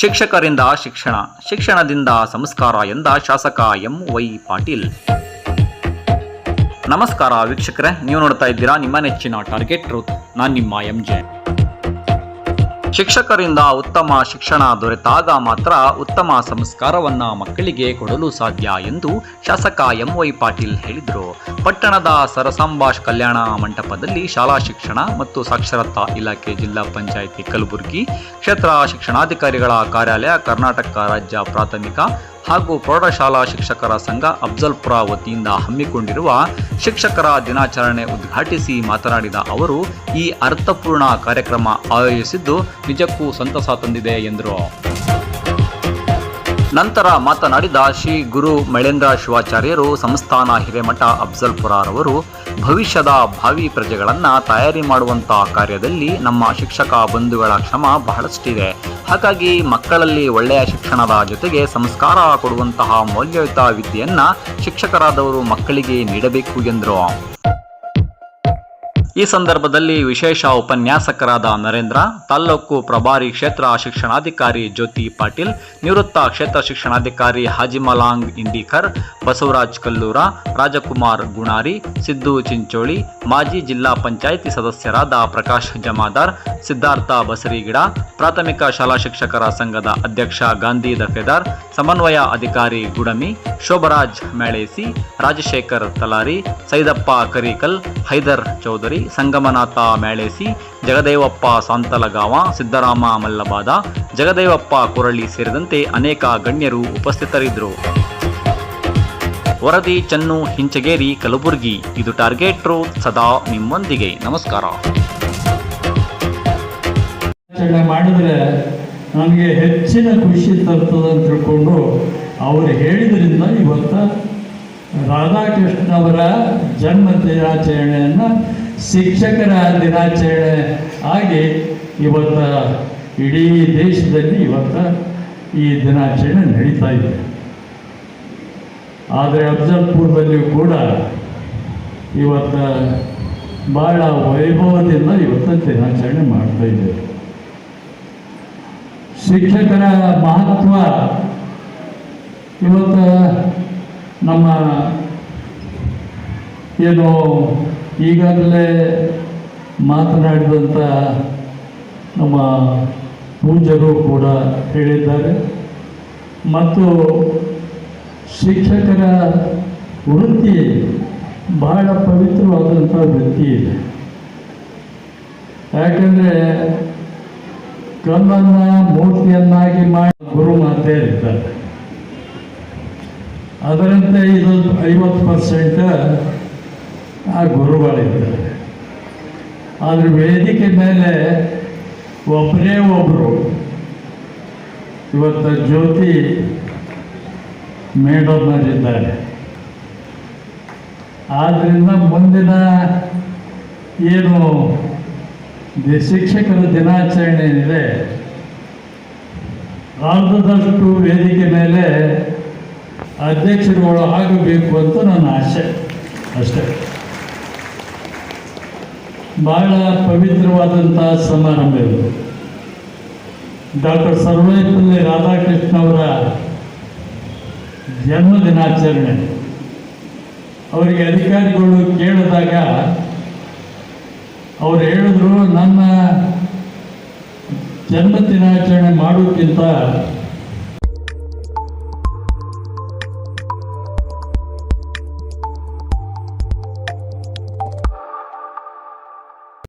ಶಿಕ್ಷಕರಿಂದ ಶಿಕ್ಷಣ, ಶಿಕ್ಷಣದಿಂದ ಸಂಸ್ಕಾರ ಎಂದ ಶಾಸಕ ಎಂ ವೈ ಪಾಟೀಲ್. ನಮಸ್ಕಾರ ವೀಕ್ಷಕರೇ, ನೀವು ನೋಡ್ತಾ ಇದ್ದೀರಾ ನಿಮ್ಮ ನೆಚ್ಚಿನ ಟಾರ್ಗೆಟ್ ಟ್ರೂತ್ ನಾನು ನಿಮ್ಮ ಎಂ ಜೆ ಶಿಕ್ಷಕರಿಂದ ಉತ್ತಮ ಶಿಕ್ಷಣ ದೊರೆತಾಗ ಮಾತ್ರ ಉತ್ತಮ ಸಂಸ್ಕಾರವನ್ನ ಮಕ್ಕಳಿಗೆ ಕೊಡಲು ಸಾಧ್ಯ ಎಂದು ಶಾಸಕ ಎಂ ವೈ ಪಾಟೀಲ್ ಹೇಳಿದರು. ಪಟ್ಟಣದ ಸರಸಂಬಾಷ್ ಕಲ್ಯಾಣ ಮಂಟಪದಲ್ಲಿ ಶಾಲಾ ಶಿಕ್ಷಣ ಮತ್ತು ಸಾಕ್ಷರತಾ ಇಲಾಖೆ ಜಿಲ್ಲಾ ಪಂಚಾಯಿತಿ ಕಲಬುರಗಿ ಕ್ಷೇತ್ರ ಶಿಕ್ಷಣಾಧಿಕಾರಿಗಳ ಕಾರ್ಯಾಲಯ ಕರ್ನಾಟಕ ರಾಜ್ಯ ಪ್ರಾಥಮಿಕ ಹಾಗೂ ಪ್ರೌಢಶಾಲಾ ಶಿಕ್ಷಕರ ಸಂಘ ಅಫ್ಜಲ್ಪುರ ವತಿಯಿಂದ ಹಮ್ಮಿಕೊಂಡಿರುವ ಶಿಕ್ಷಕರ ದಿನಾಚರಣೆ ಉದ್ಘಾಟಿಸಿ ಮಾತನಾಡಿದ ಅವರು, ಈ ಅರ್ಥಪೂರ್ಣ ಕಾರ್ಯಕ್ರಮ ಆಯೋಜಿಸಿದ್ದು ನಿಜಕ್ಕೂ ಸಂತಸ ತಂದಿದೆ ಎಂದರು. ನಂತರ ಮಾತನಾಡಿದ ಶ್ರೀ ಗುರು ಮಳೇಂದ್ರ ಶಿವಾಚಾರ್ಯರು ಸಂಸ್ಥಾನ ಹಿರೇಮಠ ಅಫ್ಜಲ್ಪುರರವರು ಭವಿಷ್ಯದ ಭಾವಿ ಪ್ರಜೆಗಳನ್ನು ತಯಾರಿ ಮಾಡುವಂತಹ ಕಾರ್ಯದಲ್ಲಿ ನಮ್ಮ ಶಿಕ್ಷಕ ಬಂಧುಗಳ ಶ್ರಮ ಬಹಳಷ್ಟಿದೆ. ಹಾಗಾಗಿ ಮಕ್ಕಳಲ್ಲಿ ಒಳ್ಳೆಯ ಶಿಕ್ಷಣದ ಜೊತೆಗೆ ಸಂಸ್ಕಾರ ಕೊಡುವಂತಹ ಮೌಲ್ಯಯುತ ವಿದ್ಯೆಯನ್ನು ಶಿಕ್ಷಕರಾದವರು ಮಕ್ಕಳಿಗೆ ನೀಡಬೇಕು ಎಂದರು. ಈ ಸಂದರ್ಭದಲ್ಲಿ ವಿಶೇಷ ಉಪನ್ಯಾಸಕರಾದ ನರೇಂದ್ರ, ತಾಲ್ಲೂಕು ಪ್ರಭಾರಿ ಕ್ಷೇತ್ರ ಶಿಕ್ಷಣಾಧಿಕಾರಿ ಜ್ಯೋತಿ ಪಾಟೀಲ್, ನಿವೃತ್ತ ಕ್ಷೇತ್ರ ಶಿಕ್ಷಣಾಧಿಕಾರಿ ಹಾಜಿಮಲಾಂಗ್ ಇಂಡಿಕರ್, ಬಸವರಾಜ್ ಕಲ್ಲೂರ, ರಾಜಕುಮಾರ್ ಗುಣಾರಿ, ಸಿದ್ದು ಚಿಂಚೋಳಿ, ಮಾಜಿ ಜಿಲ್ಲಾ ಪಂಚಾಯಿತಿ ಸದಸ್ಯರಾದ ಪ್ರಕಾಶ್ ಜಮಾದಾರ್, ಸಿದ್ಧಾರ್ಥ ಬಸರಿಗಿಡ, ಪ್ರಾಥಮಿಕ ಶಾಲಾ ಶಿಕ್ಷಕರ ಸಂಘದ ಅಧ್ಯಕ್ಷ ಗಾಂಧಿ ದಫೇದಾರ್ ಸಮನ್ವಯ ಅಧಿಕಾರಿ ಗುಡಮಿ, ಶೋಭರಾಜ್ ಮೇಳೇಸಿ, ರಾಜಶೇಖರ್ ತಲಾರಿ, ಸೈದಪ್ಪ ಕರಿಕಲ್, ಹೈದರ್ ಚೌಧರಿ ಸಂಗಮನಾಥ ಮ್ಯಾಳೇಸಿ ಜಗದೇವಪ್ಪ ಸಾಂತಲಗಾವ, ಸಿದ್ದರಾಮ ಮಲ್ಲಬಾದ, ಜಗದೇವಪ್ಪ ಕುರಳಿ ಸೇರಿದಂತೆ ಅನೇಕ ಗಣ್ಯರು ಉಪಸ್ಥಿತರಿದ್ದರು. ವರದಿ ಚನ್ನು ಹಿಂಚಗೇರಿ ಕಲಬುರಗಿ, ಇದು ಟಾರ್ಗೆಟ್ ರೋ ಸದಾ ನಿಮ್ಮೊಂದಿಗೆ. ನಮಸ್ಕಾರ. ಮಾಡಿದ್ರೆ ನನಗೆ ಹೆಚ್ಚಿನ ಖುಷಿ ತರ್ತದೆ ಅಂತ ತಿಳ್ಕೊಂಡು ಅವರು ಹೇಳಿದ್ರಿಂದ ಇವತ್ತು ರಾಧಾಕೃಷ್ಣ ಅವರ ಜನ್ಮ ದಿನಾಚರಣೆಯನ್ನು ಶಿಕ್ಷಕರ ದಿನಾಚರಣೆ. ಆಗಿ ಇವತ್ತ ಇಡೀ ದೇಶದಲ್ಲಿ ಇವತ್ತ ಈ ದಿನಾಚರಣೆ ನಡೀತಾ ಇದೆ. ಆದರೆ ಅಫ್ಜಲ್ಪುರದಲ್ಲಿಯೂ ಕೂಡ ಇವತ್ತ ಭಾಳ ವೈಭವದಿಂದ ಇವತ್ತ ದಿನಾಚರಣೆ ಮಾಡ್ತಾ ಇದ್ದೇವೆ ಶಿಕ್ಷಕರ ಮಹತ್ವ ಇವತ್ತು ನಮ್ಮ ಏನು ಈಗಾಗಲೇ ಮಾತನಾಡಿದಂಥ ನಮ್ಮ ಪೂಜ್ಯರು ಕೂಡ ಹೇಳಿದ್ದಾರೆ. ಮತ್ತು ಶಿಕ್ಷಕರ ವೃತ್ತಿ ಬಹಳ ಪವಿತ್ರವಾದಂಥ ವೃತ್ತಿ ಇದೆ. ಯಾಕಂದರೆ ಕಲ್ಲನ್ನು ಮೂರ್ತಿಯನ್ನಾಗಿ ಮಾಡಿ ಗುರು ಮಾತೆ ಇರ್ತಾರೆ. ಅದರಂತೆ ಇದೊಂದು ಐವತ್ತು ಪರ್ಸೆಂಟ್ ಆ ಗುರುಗಳಿದ್ದಾರೆ. ಆದರೆ ವೇದಿಕೆ ಮೇಲೆ ಒಬ್ಬರೇ ಒಬ್ಬರು ಇವತ್ತು ಜ್ಯೋತಿ ಮೇಡೋದ್ನಲ್ಲಿದ್ದಾರೆ ಆದ್ದರಿಂದ ಮುಂದಿನ ಏನು ಶಿಕ್ಷಕರ ದಿನಾಚರಣೆ ಏನಿದೆ ಅರ್ಧದಷ್ಟು ವೇದಿಕೆ ಮೇಲೆ ಅಧ್ಯಕ್ಷರುಗಳು ಆಗಬೇಕು ಅಂತ ನನ್ನ ಆಸೆ. ಅಷ್ಟೇ. ಬಹಳ ಪವಿತ್ರವಾದಂಥ ಸಮಾರಂಭ ಇದು. ಡಾಕ್ಟರ್ ಸರ್ವೇಪಲ್ಲಿ ರಾಧಾಕೃಷ್ಣ ಅವರ ಜನ್ಮ ದಿನಾಚರಣೆ. ಅವರಿಗೆ ಅಧಿಕಾರಿಗಳು ಕೇಳಿದಾಗ ಅವ್ರು ಹೇಳಿದ್ರು, ನನ್ನ ಜನ್ಮ ದಿನಾಚರಣೆ ಮಾಡೋಕ್ಕಿಂತ